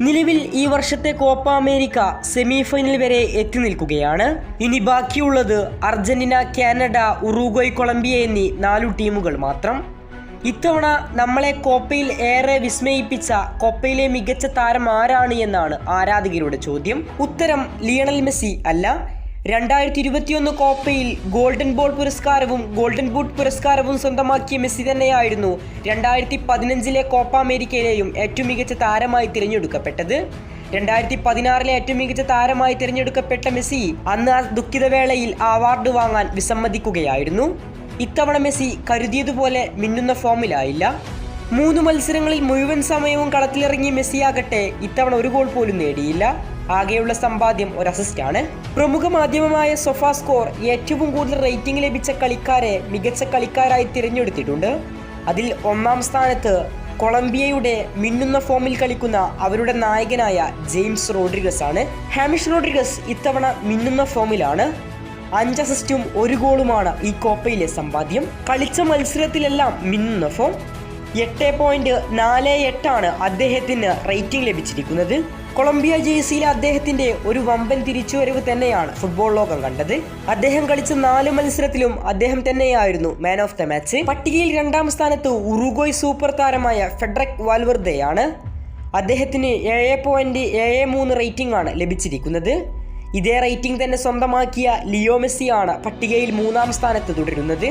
നിലവിൽ ഈ വർഷത്തെ കോപ്പ അമേരിക്ക സെമിഫൈനൽ വരെ എത്തി നിൽക്കുകയാണ്. ഇനി ബാക്കിയുള്ളത് അർജന്റീന കാനഡ ഉറൂഗോയ് കൊളംബിയ എന്നീ നാലു ടീമുകൾ മാത്രം. ഇത്തവണ നമ്മളെ കോപ്പയിൽ ഏറെ വിസ്മയിപ്പിച്ച കോപ്പയിലെ മികച്ച താരം ആരാണ് എന്നാണ് ആരാധകരുടെ ചോദ്യം. ഉത്തരം ലിയണൽ മെസ്സി അല്ല. രണ്ടായിരത്തി ഇരുപത്തിയൊന്ന് കോപ്പയിൽ ഗോൾഡൻ ബോൾ പുരസ്കാരവും ഗോൾഡൻ ബൂട്ട് പുരസ്കാരവും സ്വന്തമാക്കിയ മെസ്സി തന്നെയായിരുന്നു രണ്ടായിരത്തി പതിനഞ്ചിലെ കോപ്പ അമേരിക്കയിലെയും ഏറ്റവും മികച്ച താരമായി തിരഞ്ഞെടുക്കപ്പെട്ടത്. രണ്ടായിരത്തി പതിനാറിലെ ഏറ്റവും മികച്ച താരമായി തിരഞ്ഞെടുക്കപ്പെട്ട മെസ്സി അന്ന് ആ ദുഃഖിതവേളയിൽ അവാർഡ് വാങ്ങാൻ വിസമ്മതിക്കുകയായിരുന്നു. ഇത്തവണ മെസ്സി കരുതിയതുപോലെ മിന്നുന്ന ഫോമിലായില്ല. മൂന്ന് മത്സരങ്ങളിൽ മുഴുവൻ സമയവും കളത്തിലിറങ്ങിയ മെസ്സിയാകട്ടെ ഇത്തവണ ഒരു ഗോൾ പോലും നേടിയില്ല. ആകെയുള്ള സമ്പാദ്യം ഒരു അസിസ്റ്റാണ് പ്രമുഖ മാധ്യമമായ സൊഫാ സ്കോർ ഏറ്റവും കൂടുതൽ റേറ്റിംഗ് ലഭിച്ച കളിക്കാരെ മികച്ച കളിക്കാരായി തിരഞ്ഞെടുത്തിട്ടുണ്ട്. അതിൽ ഒന്നാം സ്ഥാനത്ത് കൊളംബിയയുടെ മിന്നുന്ന ഫോമിൽ കളിക്കുന്ന അവരുടെ നായകനായ ജെയിംസ് റോഡ്രിഗസ് ആണ്. ഹാമിഷ് റോഡ്രിഗസ് ഇത്തവണ മിന്നുന്ന ഫോമിലാണ്. അഞ്ച് അസിസ്റ്റും ഒരു ഗോളുമാണ് ഈ കോപ്പയിലെ സമ്പാദ്യം. കളിച്ച മത്സരത്തിലെല്ലാം മിന്നുന്ന ഫോം എട്ട് പോയിന്റ് നാല് എട്ടാണ് അദ്ദേഹത്തിന് റേറ്റിംഗ് ലഭിച്ചിരിക്കുന്നത്. കൊളംബിയ ജേഴ്സിയിലെ അദ്ദേഹത്തിന്റെ ഒരു വമ്പൻ തിരിച്ചുവരവ് തന്നെയാണ് ഫുട്ബോൾ ലോകം കണ്ടത്. അദ്ദേഹം കളിച്ച നാല് മത്സരത്തിലും അദ്ദേഹം തന്നെയായിരുന്നു മാൻ ഓഫ് ദ മാച്ച് പട്ടികയിൽ രണ്ടാം സ്ഥാനത്ത് ഉറുഗോയ് സൂപ്പർ താരമായ ഫെഡറക് വാൽവർദയാണ് അദ്ദേഹത്തിന് ഏഴ് പോയിന്റ് ഏഴ് മൂന്ന് റേറ്റിംഗ് ആണ് ലഭിച്ചിരിക്കുന്നത്. ഇതേ റേറ്റിംഗ് തന്നെ സ്വന്തമാക്കിയ ലിയോ മെസ്സിയാണ് പട്ടികയിൽ മൂന്നാം സ്ഥാനത്ത് തുടരുന്നത്.